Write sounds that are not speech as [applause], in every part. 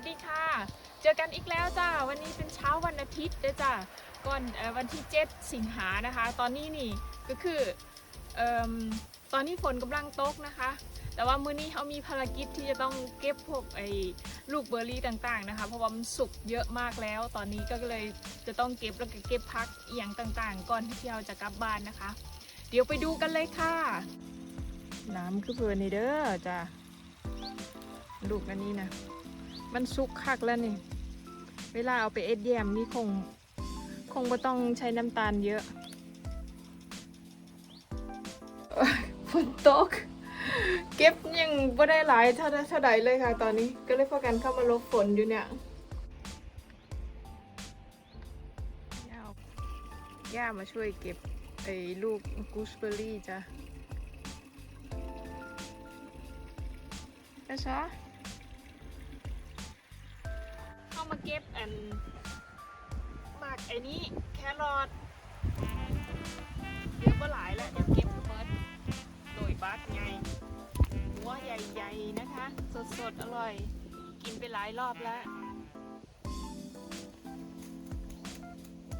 วัสดีค่ะ เจอกันอีกแล้วจ้า วันนี้เป็นเช้าวันอาทิตย์เด้จ้าก่อนวันที่ 7 สิงหานะคะ ตอนนี้นี่ก็คืออตอนนี้ฝนกำลังตกนะคะ แต่ว่ามื้อนี้เขามีภารกิจที่จะต้องเก็บพวกไอ้ลูกเบอร์รี่ต่างๆนะคะ เพราะว่ามันสุกเยอะมากแล้ว ตอนนี้ก็เลยจะต้องเก็บแล้วก็เก็บพักเอียงต่างๆ ก่อนที่เราจะกลับบ้านนะคะ เดี๋ยวไปดูกันเลยค่ะ น้ำคือเพื่อนนี่เด้อจ้าลูกอันนี้นะ มันสุกคักแล้วนี่ เวลาเอาไปเอ็ดแยมนี่คง คงไม่ต้องใช้น้ำตาลเยอะเอ้ยฝนตก เก็บยังไม่ได้หลายเท่าเท่าใดเลยค่ะ ตอนนี้ก็เลยพากันเข้ามาลบฝนอยู่เนี่ยย่าย่ามาช่วยเก็บไอ้ลูกกูสเบอร์รี่จ้ะกระชา เก็บอันหมากไอ้นี้แครอทเยอะก็หลายแล้วเดี๋ยวเก็บเบิร์ดโดยบักไงหัวใหญ่ๆนะคะ สดๆ อร่อย กินไปหลายรอบแล้ว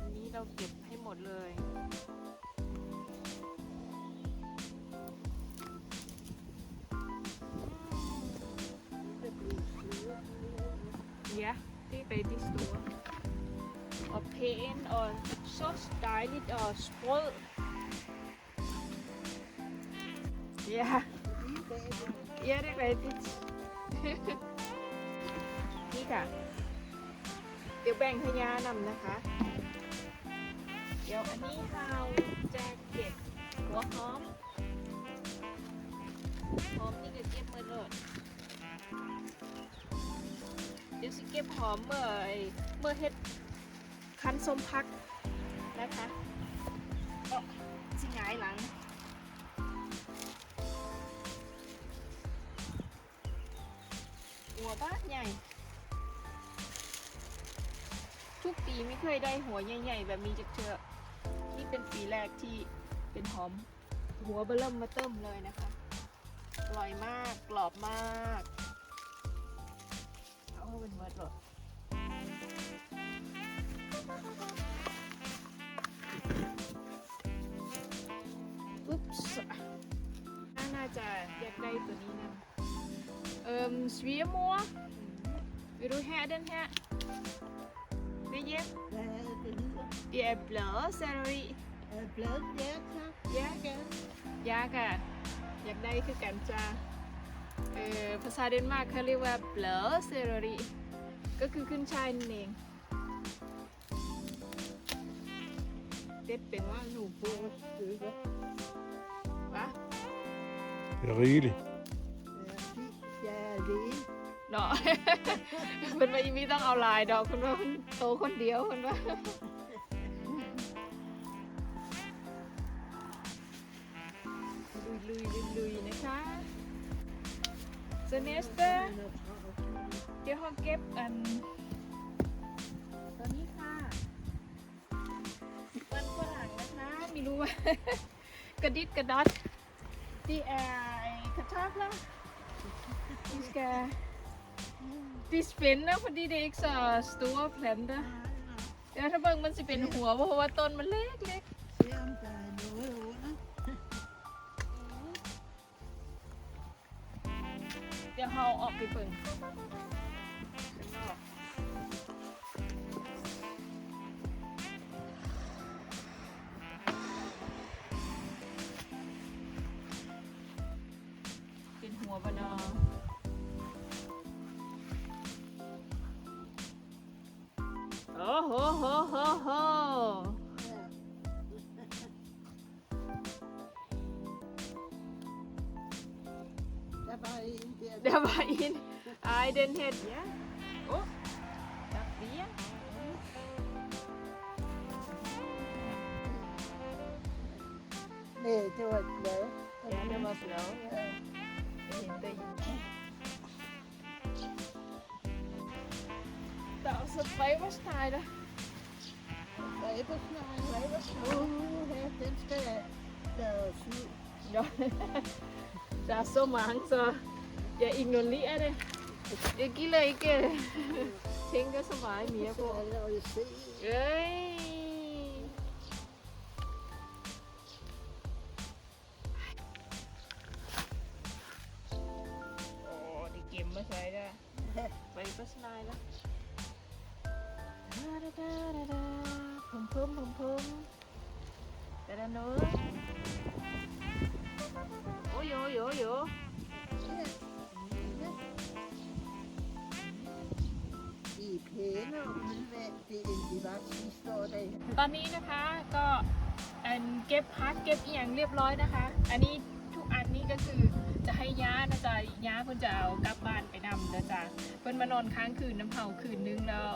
อันนี้เราเก็บให้หมดเลย Ja, det er rigtig store. Og pæn og så dejligt og sprød. Ja, ja det er rigtigt. นี่ค่ะ เดี๋ยวแบ่งให้ยานำนะคะ เดี๋ยวอันนี้เราจะเก็บหัวหอมหอม ก็บหอมเมื่อเมื่อเฮ็ดคั้นส้มพักนะคะเออสิงายหลังหัวบ้าใหญ่ ทุกปีไม่เคยได้หัวใหญ่ๆ แบบนี้จะเจอนี่เป็นปีแรกที่เป็นหอม หัวเบริ่มมาเติมเลยนะคะอร่อยมากกรอบมาก อาเป็นเมิดหรออุ๊บส์น่าจะอยากได้ตัวนี้นะเอ่มสวีมัววิรูแฮเดนแฮไม่เย็บ Die er bløde selleri. Blad, ja tak. Ja, ยากอะอยากได้คื อกันจ้าเออภาษาเดนมาร์กเขาเรียกว่าเบลเซอรีก็คือขึ้นช่ายนั่นเองเด็ดเป็นว่าหนูปูหรือวะ Det er rigeligt. Ja, det er เนาะ คุณว่าอีมีต้องเอาลายดอกคุณว่าคุณโตคนเดียวคุณว่า ลุยลุยลุยลุยๆนะคะ เซเนสเตอร์เดี๋ยวเขาเก็บอันตอนนี้ค่ะ มันฝรั่งนะคะ ไม่รู้ว่า กระดิดกระดอดที่ไอ้กระชากแล้วที่แกที่สเปนนะพอดีเด็กสอสตัวแพลนเด้อเดี๋ยวถ้าเบิ่งมันสิเป็นหัวเพราะว่าต้นมันเล็กเล็ก ดี๋ยวเขาออกไปเบิ่งข้างนอกเป็นหัวบเนอโอ้โหโหโหโห Der war in. Nej, den hette... Yeah. Oh. Tapia. Nej, det var slow. Ja, det var slow. Ja. Inte Der er så dræbersnegler. Dræbersnegler. Dræbersnegler. Uh, den skal laves ud. Ja. Der ist [laughs] so manchmal. Jeg ignorerer det. เดี๋ยวกิเลยอีกเกลเชงก็สบายเมียพวกเอ้ยโอ้ดิเกมมาใช้ได้ไปปัสนายแล้วผมเพิ่มผมเพิ่มแต่ละน้อโอ้ยโอ้ยโอ้ย ตอนนี้นะคะก็เก็บพักเก็บอย่างเรียบร้อยนะคะ อันนี้ทุกอันนี้ก็คือจะให้ย้านะจ๊ะย้าเพิ่นจะเอากลับบ้านไปนำนะจ๊ะเพิ่นมานอนค้างคืนน้ำเฮาคืนนึงแล้ว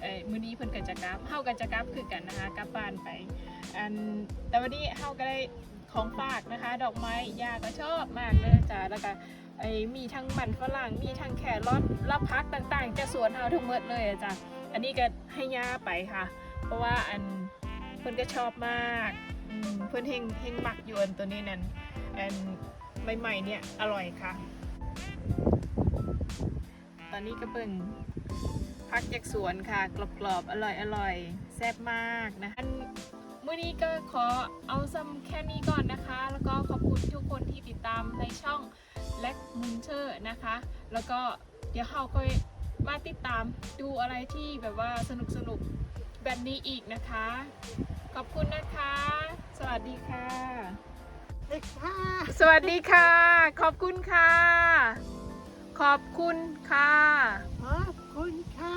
เอ้มื้อนี้เพิ่นก็จะกลับเฮาก็จะกลับคือกันนะคะกลับบ้านไป อันแต่วันนี้เฮาก็ได้ของฝากนะคะ ดอกไม้ย่าก็ชอบมากเลยจ้ะแล้วก็ ไอ้มีทั้งมันฝรั่งมีทั้งแครอทและพักต่างๆ จะสวนเฮาทั้งหมดเลยอะจ้ะอันนี้ก็ให้ย่าไปค่ะ เพราะว่าอันเพิ่อนก็ชอบมากเพิ่อนเฮงเฮงมักยู่อันตัวนี้นั่นอันใหม่ๆเนี่ยอร่อยค่ะ ตอนนี้ก็เบิ่งพักจากสวนค่ะ กรอบๆอร่อยอร่อยแซ่บมากนะคะอันมื้อนี้ก็ขอเอาซ้ำแค่นี้ก่อนนะคะ ล็กมุนเชอร์นะคะ แล้วก็เดี๋ยวเขาก็มาติดตามดูอะไรที่แบบว่าสนุกสนุกๆแบบนี้อีกนะคะ ขอบคุณนะคะ สวัสดีค่ะ Ah, สวัสดีค่ะ ขอบคุณค่ะ ขอบคุณค่ะ ah, kun ka.